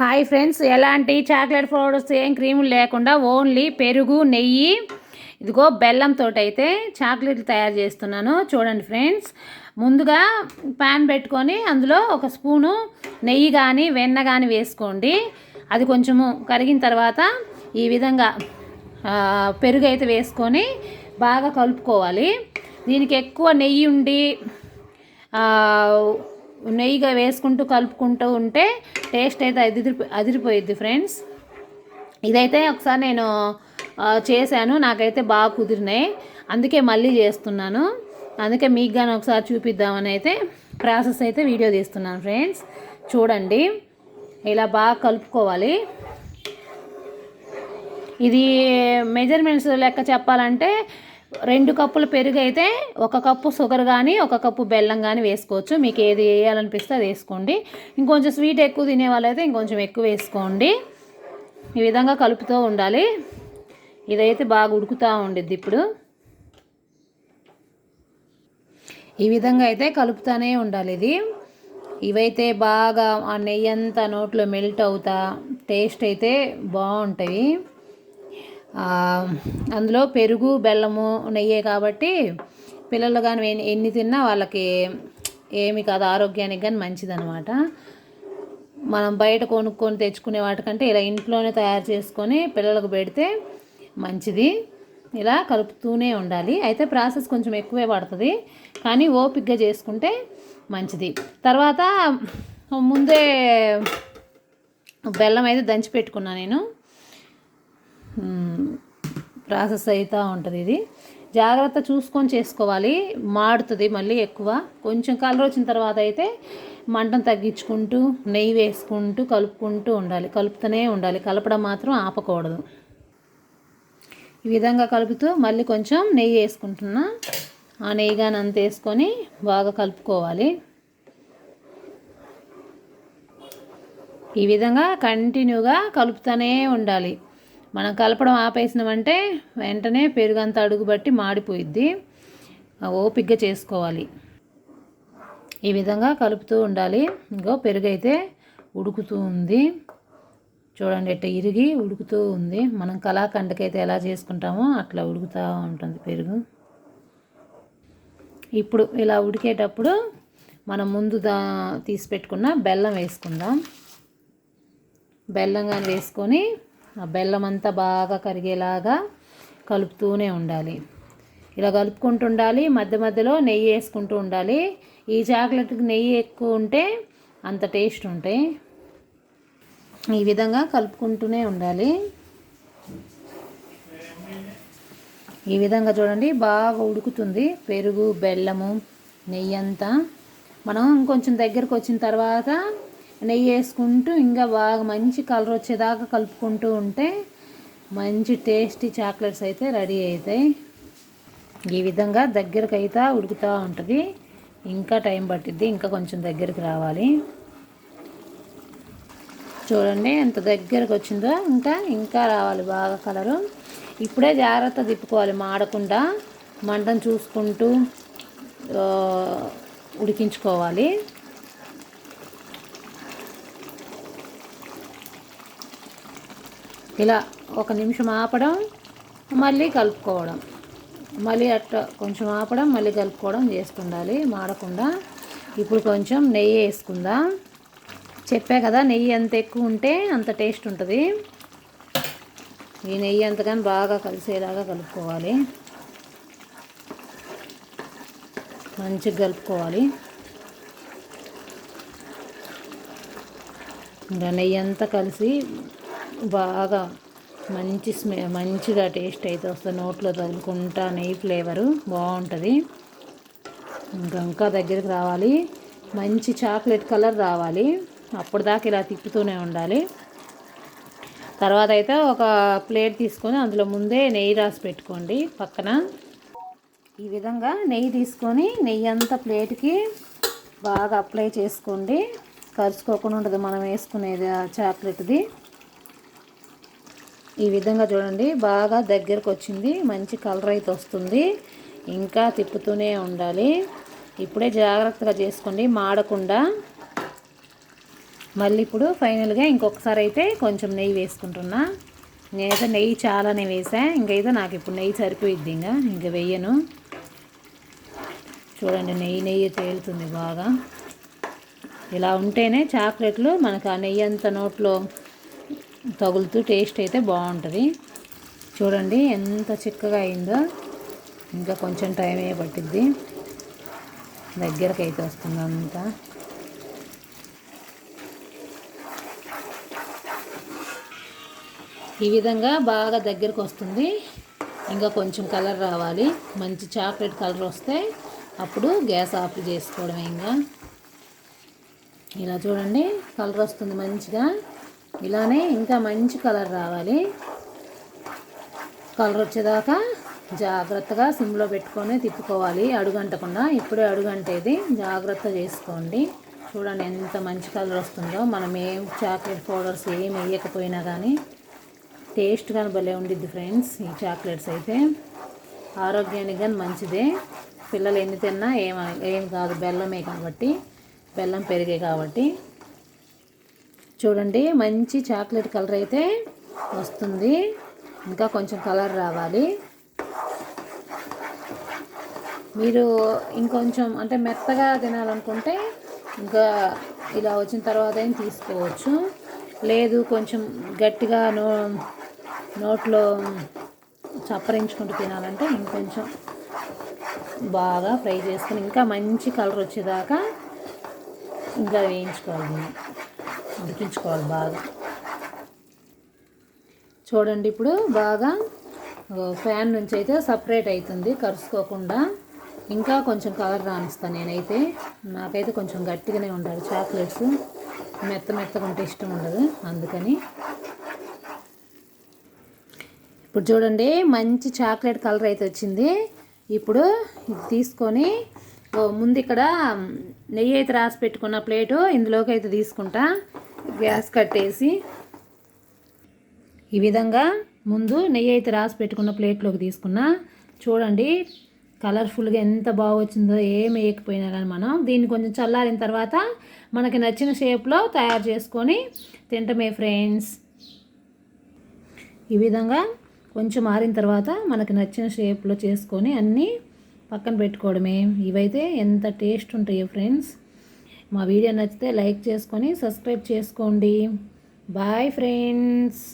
Hi friends ఎలాంటి chocolate powders ఏం క్రీములు లేకుండా ఓన్లీ పెరుగు నెయ్యి ఇదిగో బెల్లంతో అయితే చాక్లెట్లు తయారు చేస్తున్నాను. చూడండి ఫ్రెండ్స్ ముందుగా ప్యాన్ పెట్టుకొని అందులో ఒక స్పూను నెయ్యి కానీ వెన్న కానీ వేసుకోండి. అది కొంచెము కరిగిన తర్వాత ఈ విధంగా పెరుగు అయితే వేసుకొని బాగా కలుపుకోవాలి. దీనికి ఎక్కువ నెయ్యి ఉండి నెయ్యిగా వేసుకుంటూ కలుపుకుంటూ ఉంటే టేస్ట్ అయితే అదిరి అదిరిపోయిద్ది ఫ్రెండ్స్. ఇదైతే ఒకసారి నేను చేశాను. నాకైతే బాగా కుదిరినాయి. అందుకే మళ్ళీ చేస్తున్నాను. అందుకే మీకు కానీ ఒకసారి చూపిద్దామని అయితే ప్రాసెస్ అయితే వీడియో తీస్తున్నాను ఫ్రెండ్స్. చూడండి. ఇలా బాగా కలుపుకోవాలి. ఇది మెజర్మెంట్స్ లెక్క చెప్పాలంటే రెండు కప్పులు పెరుగు అయితే ఒక కప్పు షుగర్ కానీ ఒక కప్పు బెల్లం కానీ వేసుకోవచ్చు. మీకు ఏది వేయాలనిపిస్తే అది వేసుకోండి. ఇంకొంచెం స్వీట్ ఎక్కువ తినే వాళ్ళైతే ఇంకొంచెం ఎక్కువ వేసుకోండి. ఈ విధంగా కలుపుతూ ఉండాలి. ఇదైతే బాగా ఉడుకుతూ ఉండిద్ది ఇప్పుడు. ఈ విధంగా అయితే కలుపుతూనే ఉండాలి ఇది. ఇవైతే బాగా ఆ నెయ్యి అంతా నోట్లో మెల్ట్ అవుతా టేస్ట్ అయితే బాగుంటాయి. అందులో పెరుగు బెల్లము నెయ్యే కాబట్టి పిల్లలు కానీ ఎన్ని తిన్నా వాళ్ళకి ఏమి కాదు ఆరోగ్యానికి కానీ మంచిదనమాట మనం బయట కొనుక్కొని తెచ్చుకునే వాటికంటే ఇలా ఇంట్లోనే తయారు చేసుకొని పిల్లలకు పెడితే మంచిది. ఇలా కలుపుతూనే ఉండాలి. అయితే ప్రాసెస్ కొంచెం ఎక్కువే పడుతుంది. కానీ ఓపిక్గా చేసుకుంటే మంచిది. తర్వాత ముందే బెల్లం అయితే దంచి పెట్టుకున్నా నేను. ప్రాసెస్ అవుతూ ఉంటుంది ఇది. జాగ్రత్త చూసుకొని చేసుకోవాలి. మాడుతుంది మళ్ళీ ఎక్కువ. కొంచెం కలర్ వచ్చిన తర్వాత అయితే మంటను తగ్గించుకుంటూ నెయ్యి వేసుకుంటూ కలుపుకుంటూ ఉండాలి. కలుపుతూనే ఉండాలి. కలపడం మాత్రం ఆపకూడదు. ఈ విధంగా కలుపుతూ మళ్ళీ కొంచెం నెయ్యి వేసుకుంటున్నా. ఆ నెయ్యి కానీ అంత వేసుకొని బాగా కలుపుకోవాలి. ఈ విధంగా కంటిన్యూగా కలుపుతూనే ఉండాలి. మనం కలపడం ఆపేసినామంటే వెంటనే పెరుగంత అడుగుబట్టి మాడిపోయిద్ది. ఓపిగ్గా చేసుకోవాలి. ఈ విధంగా కలుపుతూ ఉండాలి. ఇంకో పెరుగు అయితే ఉడుకుతూ ఉంది. చూడండి ఎట్ట ఇరిగి ఉడుకుతూ ఉంది. మనం కళాఖండకైతే ఎలా చేసుకుంటామో అట్లా ఉడుకుతూ ఉంటుంది పెరుగు. ఇప్పుడు ఇలా ఉడికేటప్పుడు మనం ముందు దా తీసి పెట్టుకున్న బెల్లం వేసుకుందాం. బెల్లం కానీ వేసుకొని ఆ బెల్లం అంతా బాగా కరిగేలాగా కలుపుతూనే ఉండాలి. ఇలా కలుపుకుంటూ ఉండాలి మధ్య మధ్యలో నెయ్యి వేసుకుంటూ ఉండాలి. ఈ చాక్లెట్కి నెయ్యి ఎక్కువ ఉంటే అంత టేస్ట్ ఉంటాయి. ఈ విధంగా కలుపుకుంటూనే ఉండాలి. ఈ విధంగా చూడండి బాగా ఉడుకుతుంది. పెరుగు బెల్లము నెయ్యి అంతా. మనం ఇంకొంచెం దగ్గరకు వచ్చిన తర్వాత నెయ్యి వేసుకుంటూ ఇంకా బాగా మంచి కలర్ వచ్చేదాకా కలుపుకుంటూ ఉంటే మంచి టేస్టీ చాక్లెట్స్ అయితే రెడీ అవుతాయి. ఈ విధంగా దగ్గరకు అయితే ఉడుకుతూ ఉంటుంది. ఇంకా టైం పట్టిద్ది ఇంకా కొంచెం దగ్గరికి రావాలి. చూడండి ఎంత దగ్గరకు వచ్చిందో ఇంకా ఇంకా రావాలి బాగా కలరు. ఇప్పుడే జాగ్రత్త తిప్పుకోవాలి మాడకుండా మంటను చూసుకుంటూ ఉడికించుకోవాలి. ఇలా ఒక నిమిషం ఆపడం మళ్ళీ కలుపుకోవడం. మళ్ళీ అట్ట కొంచెం ఆపడం మళ్ళీ కలుపుకోవడం చేస్తుండాలి మాడకుండా. ఇప్పుడు కొంచెం నెయ్యి వేసుకుందాం. చెప్పా కదా నెయ్యి ఎంత ఎక్కువ ఉంటే అంత టేస్ట్ ఉంటుంది. ఈ నెయ్యి అంతగాని బాగా కలిసేలాగా కలుపుకోవాలి. మంచిగా కలుపుకోవాలి. ఇంకా నెయ్యి అంతా కలిసి బాగా మంచి స్మె మంచిగా టేస్ట్ అయితే వస్తుంది. నోట్లో తగులుకుంటా నెయ్యి ఫ్లేవరు బాగుంటుంది. ఇంకా ఇంకా దగ్గరికి రావాలి. మంచి చాక్లెట్ కలర్ రావాలి. అప్పటిదాకా ఇలా తిప్పుతూనే ఉండాలి. తర్వాత అయితే ఒక ప్లేట్ తీసుకొని అందులో ముందే నెయ్యి రాసి పెట్టుకోండి పక్కన. ఈ విధంగా నెయ్యి తీసుకొని నెయ్యి అంతా ప్లేట్కి బాగా అప్లై చేసుకోండి. కరుచుకోకుండా ఉంటుంది. మనం వేసుకునేది చాక్లెట్ది ఈ విధంగా చూడండి బాగా దగ్గరకు వచ్చింది మంచి కలర్ అయితే వస్తుంది. ఇంకా తిప్పుతూనే ఉండాలి. ఇప్పుడే జాగ్రత్తగా చేసుకోండి మాడకుండా. మళ్ళీ ఇప్పుడు ఫైనల్గా ఇంకొకసారి అయితే కొంచెం నెయ్యి వేసుకుంటున్నా. నేనైతే నెయ్యి చాలానే వేసా ఇంకైతే నాకు ఇప్పుడు నెయ్యి సరిపోయిద్ది ఇంకా ఇంకా వెయ్యను చూడండి నెయ్యి నెయ్యి తేలుతుంది బాగా. ఇలా ఉంటేనే చాక్లెట్లు మనకు ఆ నెయ్యి అంత నోట్లో తగులుతూ టేస్ట్ అయితే బాగుంటుంది. చూడండి ఎంత చిక్కగా అయిందో. ఇంకా కొంచెం టైం ఏ పట్టిద్ది. దగ్గరకు అయితే వస్తుంది అంతా. ఈ విధంగా బాగా దగ్గరకు వస్తుంది. ఇంకా కొంచెం కలర్ రావాలి. మంచి చాక్లెట్ కలర్ వస్తే అప్పుడు గ్యాస్ ఆఫ్ చేసుకోవడమే ఇంకా. ఇలా చూడండి కలర్ వస్తుంది మంచిగా. ఇలానే ఇంకా మంచి కలర్ రావాలి. కలర్ వచ్చేదాకా జాగ్రత్తగా సిమ్లో పెట్టుకొని తిప్పుకోవాలి అడుగంటకుండా. ఇప్పుడే అడుగంటేది జాగ్రత్త చేసుకోండి. చూడండి ఎంత మంచి కలర్ వస్తుందో. మనం ఏం చాక్లెట్ పౌడర్స్ ఏం వేయకపోయినా కానీ టేస్ట్ కానీ భలే ఉండిద్ది ఫ్రెండ్స్ ఈ చాక్లెట్స్ అయితే. ఆరోగ్యానికి కానీ మంచిదే. పిల్లలు ఎన్ని తిన్నా ఏం ఏం కాదు బెల్లమే కాబట్టి బెల్లం పెరిగే కాబట్టి. చూడండి మంచి చాక్లెట్ కలర్ అయితే వస్తుంది. ఇంకా కొంచెం కలర్ రావాలి. మీరు ఇంకొంచెం అంటే మెత్తగా తినాలనుకుంటే ఇంకా ఇలా వచ్చిన తర్వాత ఏం తీసుకోవచ్చు. లేదు కొంచెం గట్టిగా నో నోట్లో చప్పరించుకుంటూ తినాలంటే ఇంకొంచెం బాగా ఫ్రై చేసుకుని ఇంకా మంచి కలర్ వచ్చేదాకా ఇంకా వేయించుకోవాలి. ఉడికించుకోవాలి బాగా. చూడండి ఇప్పుడు బాగా ఫ్యాన్ నుంచి అయితే సపరేట్ అవుతుంది కరుసుకోకుండా. ఇంకా కొంచెం కలర్ రానిస్తాను నేనైతే. నాకైతే కొంచెం గట్టిగానే ఉండాలి చాక్లెట్స్. మెత్త మెత్తగా ఉంటే ఇష్టం ఉండదు అందుకని. ఇప్పుడు చూడండి మంచి చాక్లెట్ కలర్ అయితే వచ్చింది. ఇప్పుడు ఇది తీసుకొని ముందు ఇక్కడ నెయ్యి అయితే రాసి పెట్టుకున్న ప్లేటు ఇందులోకి అయితే తీసుకుంటా. గ్యాస్ కట్టేసి ఈ విధంగా ముందు నెయ్యి అయితే రాసి పెట్టుకున్న ప్లేట్లోకి తీసుకున్న చూడండి కలర్ఫుల్గా ఎంత బాగా వచ్చిందో ఏం వేయకపోయినా కానీ మనం దీన్ని కొంచెం చల్లారిన తర్వాత మనకి నచ్చిన షేప్లో తయారు చేసుకొని తింటమే ఫ్రెండ్స్. ఈ విధంగా కొంచెం మారిన తర్వాత మనకి నచ్చిన షేప్లో చేసుకొని అన్నీ పక్కన పెట్టుకోవడమే. ఇవైతే ఎంత టేస్ట్ ఉంటాయో ఫ్రెండ్స్. మా వీడియో నచ్చితే లైక్ చేసుకొని సబ్స్క్రైబ్ చేసుకోండి. Bye friends.